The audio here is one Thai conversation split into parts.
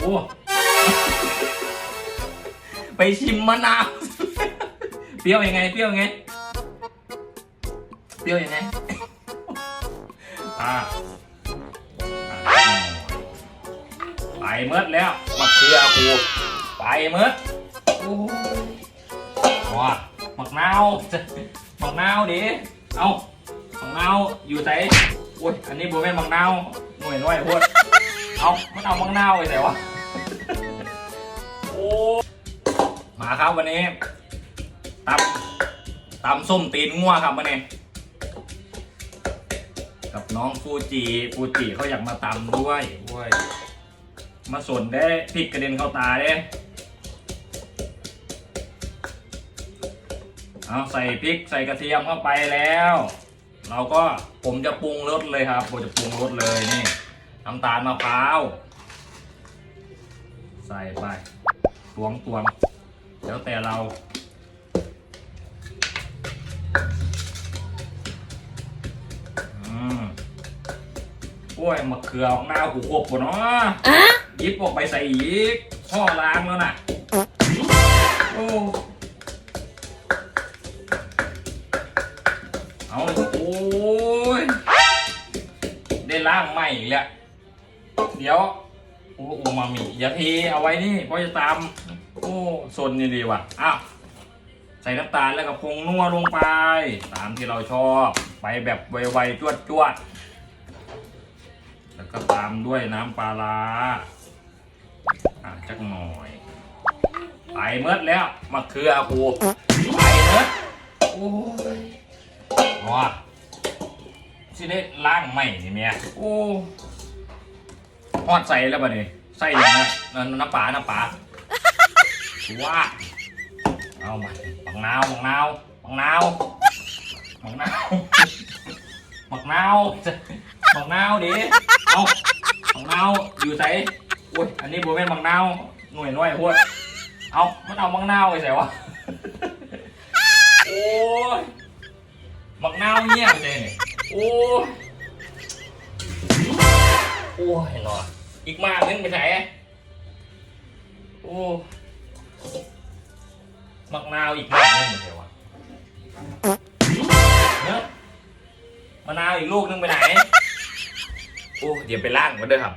โอ้ไปชิมมะนาวเปรี้ยวยังไงเปรี้ยวยังไงเปรี้ยวยังไงอ่าอ่าไปเมดแล้วมะเขือกูไปเมดโอ้ยว้ามักนาวมักนาวดิเอามักนาวอยู่ไหนโอ้ยอันนี้บัวแม่นมักนาวหน่วยน้อยโพด เอามันเอามักนาวไปไหนวะ โอ้ มาครับวันนี้ตำตำส้มตีนงัวครับวันนี้ กับน้องฟูจิ ฟูจิเขาอยากมาตำด้วยด้วยมาสนได้พริกกระเด็นเข้าตาเด้เอาใส่พริกใส่กระเทียมเข้าไปแล้ว เราก็ผมจะปรุงรสเลยครับ ผมจะปรุงรสเลยนี่ น้ำตาลมะพร้าว ใส่ไปตวงตวงแล้วแต่เรา อืมโอ้ยมะเขือของหน้าหูขบปะเนาะหยิบออกไปใส่อีกช่อล้างแล้วน่ะ โอ้เอาโอ้ย ได้ล้างใหม่อีกแล้ว เดี๋ยวอ้อูมามิอย่าเทเอาไว้นี่เพราะจะตามโอ้สนนี่ดีว่ะอ้าวใส่น้ำตาลแล้วก็ปรุงนัวลงไป ตามที่เราชอบไปแบบไวๆจวดจวดๆแล้วก็ตามด้วยน้ำปลาร้าอะจักหน่อยไปเมดแล้วมะเขือกูไปเมดโอ้ยว้าสิได้ล้างใหม่นี่เมียโอ้ อดใส่แล้วป่ะนี่ใส่ยังนะน้ำน้ำปลาน้ำปลาว้าเอามาบักนาวบักนาวบักนาวบักนาวบักนาวบักนาวดิเอาบักนาวอยู่ไหนอุ้ยอันนี้บัวแม่นบักนาวหน่วยน้อยพวดเอามันเอาบักนาวไปใส่วะโอ้ยบักนาวเงี้ยเลยนี่โอ้ยโอ้ยหนอ อีกมากนึงไปไหนโอ้มักนาวอีกมากนึงเหมือนเดิมวะมะนาวอีกลูกนึงไปไหน โอ้เดี๋ยวไปล่างกันเด้อครับ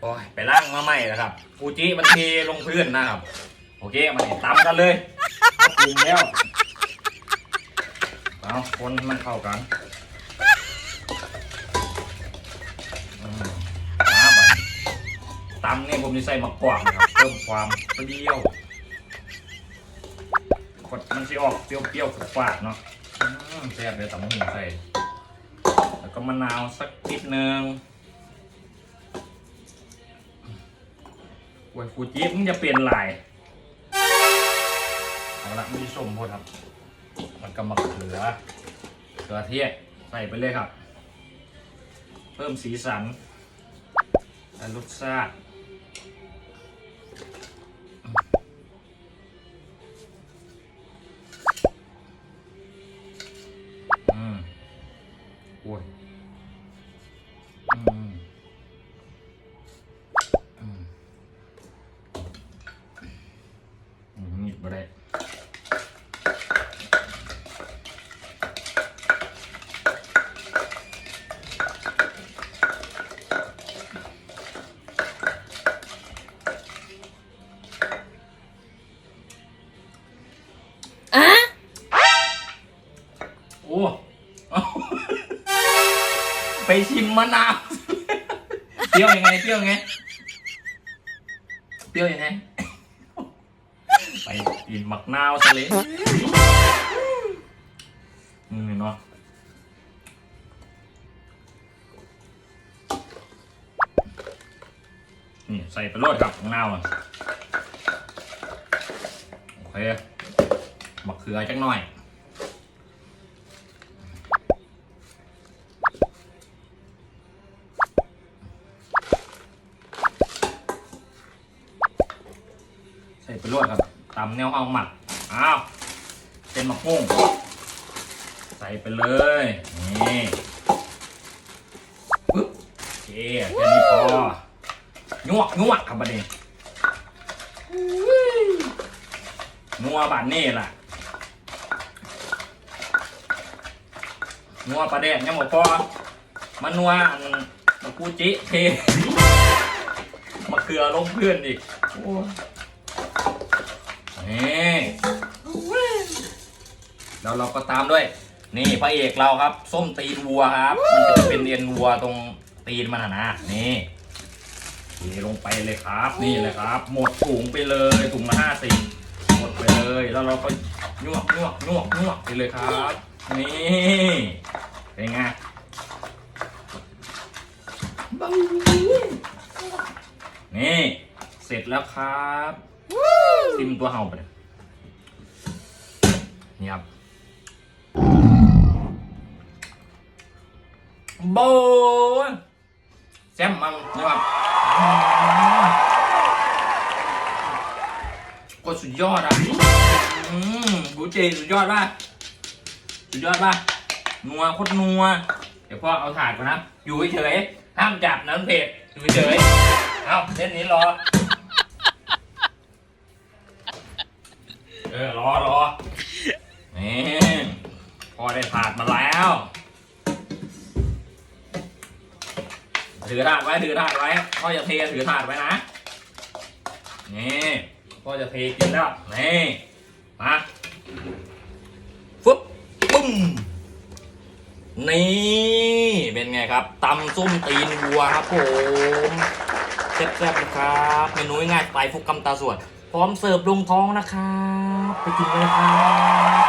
โอ้ยไปล่างมาใหม่แล้วครับฟูจิมันเทลงพื้นนะครับ โอเคมาเนี่ยตำกันเลยปรุงแล้วเอาคนมันเข้ากันอืมมาบัด ตำนี่ยผมจะใส่มะกอกนะครับเพิ่มความเปรี้ยวกดมันสิออกเปรี้ยวๆฝาดเนาะแซ่บเลยตำมะหุ่งใส่ แล้วก็มะนาวสักนิดนึงโอ้ยฟูจิมึงจะเปลี่ยนลายเอาละไม่ได้ส้มพอครับ มันก็มะเขือเขือเทียใส่ไปเลยครับ เพิ่มสีสันและรสชาติ โอ้ยอืมอืมอืมหยิบมาได้โอ้เอา ไปชิมมะนาว เปรี้ยวยังไงเปรี้ยวยังไงเปรี้ยวยังไง ไปกินมักนาวซะเลยอืมเนาะนี่ใส่ไปโรดกับมักนาวอะโอเคมะเขือจักหน่อย ใส่ไปรวดครับตำแนวเอาหมักอ้าวเป็นมะม่วงใส่ไปเลยนี่ปึ๊บโอเคแค่นี้พอยยวกยวครับบัดนี้นัวบานนี่ล่ะนัวปลาแดกยังบอกพอมันนัวอันมะกูจิเทมะเขือลงเพื่อนอีกโอ้ นี่แล้วเราก็ตามด้วย นี่พระเอกเราครับ ส้มตีนวัวครับ มันจะเป็นเอ็นวัวตรงตีนมันอะนะ นี่เทลงไปเลยครับ นี่เลยครับ หมดถุงไปเลยถุงละห้าสิบหมดไปเลย แล้วเราก็ยวกยวกยวกยวกไปเลยครับ นี่เป็นไงนี่ เสร็จแล้วครับ ซิมตัวเห่าไปเลยนี่ครับโบยแซมมันนะครับก็สุดยอดอะอืมบูเจสุดยอดป่ะสุดยอดป่ะนัวโคตรนัว เดี๋ยวพ่อเอาถาดก่อนนะ อยู่เฉยๆห้ามจับน้ำเผ็ดอยู่เฉยๆเอาเล่นนี้รอ เออรอรอนี่พ่อได้ถาดมาแล้วถือถาดไว้ถือถาดไว้พ่อจะเทถือถาดไว้นะนี่พ่อจะเทกินแล้วนี่มาฟึบปุ้มนี่เป็นไงครับตำส้มตีนวัวครับผมแซ่บๆนะครับเมนูง่ายๆไตล์ฟุกกำตาส่วน พร้อมเสิร์ฟลงท้องนะครับ ไปกินกันเลยครับ